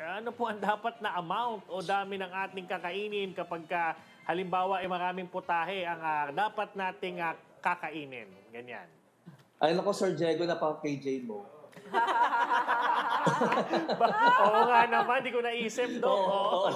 Ano po ang dapat na amount o dami ng ating kakainin kapag ka, halimbawa ay maraming putahe ang ah, dapat nating ah, kakainin? Ganyan. Ay, nako, Sir Diego, napaka-KJ mo. Oo nga naman, di ko naisip, Dok. Oo.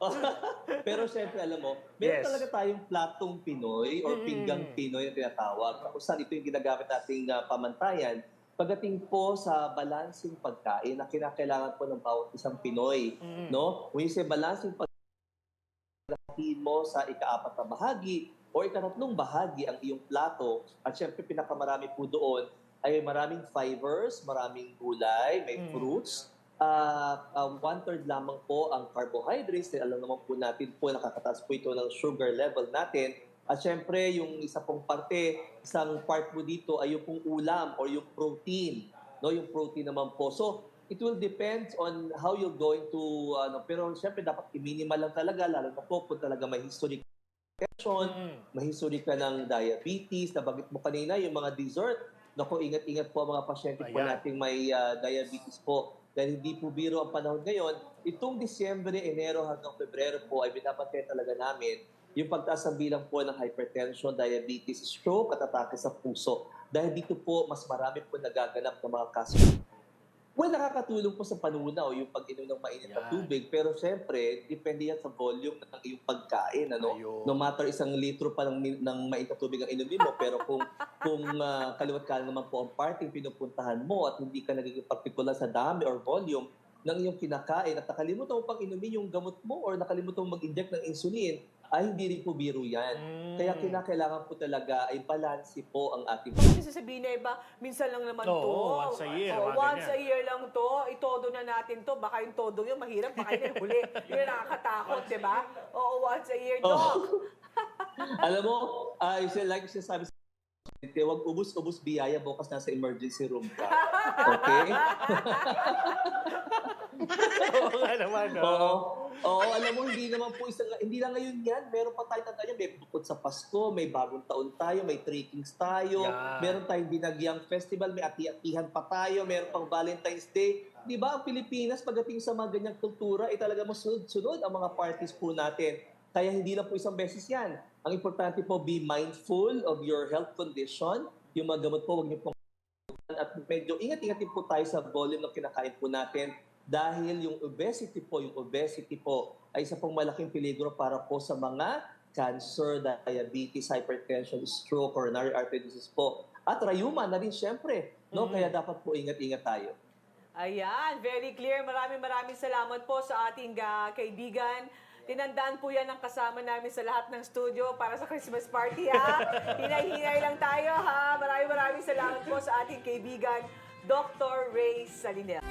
Pero syempre, alam mo, meron Yes. talaga tayong platong Pinoy or Mm. pinggang Pinoy na tinatawag. Kung saan ito yung ginagamit nating ah, pamantayan pagdating po sa balancing pagkain na kinakailangan po ng bawat isang Pinoy. Mm. No? When you say balancing pagkain mo sa ikaapat na bahagi o ikatatlong bahagi ang iyong plato at syempre pinakamarami po doon ay maraming fibers, maraming gulay, may Mm. fruits, uh, one-third lamang po ang carbohydrates. Dahil alam naman po natin po, nakakataas po ito ng sugar level natin. At syempre, yung isa pong parte, isang part po dito ay yung pong ulam or yung protein. No, yung protein naman po. So, it will depend on how you're going to, ano, pero syempre dapat i-minimal lang talaga, lalo na po kung talaga may ng hypertension, Mm. may history ka ng diabetes, nabagit mo kanina yung mga dessert. Naku, ingat-ingat po mga pasyente po Ayan. nating may ah, diabetes po. Dahil hindi po biro ang panahon ngayon. Itong Disyembre, Enero hanggang Pebrero po ay binabantay talaga namin yung pagtaas ng bilang po ng hypertension, diabetes, stroke at atake sa puso. Dahil dito po, mas marami po nagaganap ng mga kaso. Well, nakakatulong po sa panunaw yung pag-inom ng mainit na tubig. Pero syempre, depende yan sa volume ng iyong pagkain. Ano? Ayun. No matter isang litro pa ng, ng mainit na tubig ang inumin mo, pero kung kung uh, kaliwat ka naman po ang parting pinupuntahan mo at hindi ka nagiging particular sa dami or volume ng iyong kinakain at nakalimutan mo pang inumin yung gamot mo or nakalimutan mo mag-inject ng insulin, ay hindi rin po biro yan. Mm. Kaya kinakailangan po talaga ay balance po ang ating Kasi sasabihin na iba, minsan lang naman Oo, to. once a year, mga once ganyan. a year lang to. Itodo na natin to. Baka yung todo yun, mahirap. Baka yung huli. Yun ang nakakatakot, di ba? Oo, once a year, Oh. Doc. Alam mo, uh, like sinasabi sa Huwag ubus-ubus biyaya bukas nasa emergency room ka. Okay? Oo nga naman. Oo. Oo. Oo, alam mo, hindi naman po isang, hindi lang ngayon yan. Meron pa tayo tanda. May bukod sa Pasko, may bagong taon tayo, may three kings tayo, Yan. meron tayong binagyang festival, may ati-atihan pa tayo, meron pang Valentine's Day. Di ba, ang Pilipinas, pagdating sa mga ganyang kultura, ay talaga masunod-sunod ang mga parties po natin. Kaya hindi lang po isang beses yan. Ang importante po, be mindful of your health condition. Yung mga gamot po, huwag niyo pong at medyo ingat-ingat po tayo sa volume ng kinakain po natin dahil yung obesity po, yung obesity po ay isa pong malaking peligro para po sa mga cancer, diabetes, hypertension, stroke, coronary artery disease po. At rayuma na rin syempre. No? Mm. Kaya dapat po ingat-ingat tayo. Ayan, very clear. Maraming maraming salamat po sa ating ah, kaibigan. Tinandaan po yan ang kasama namin sa lahat ng studio para sa Christmas party, ha? Hinay-hinay lang tayo, ha? Maraming maraming salamat po sa ating kaibigan, Dr. Ray Salinel.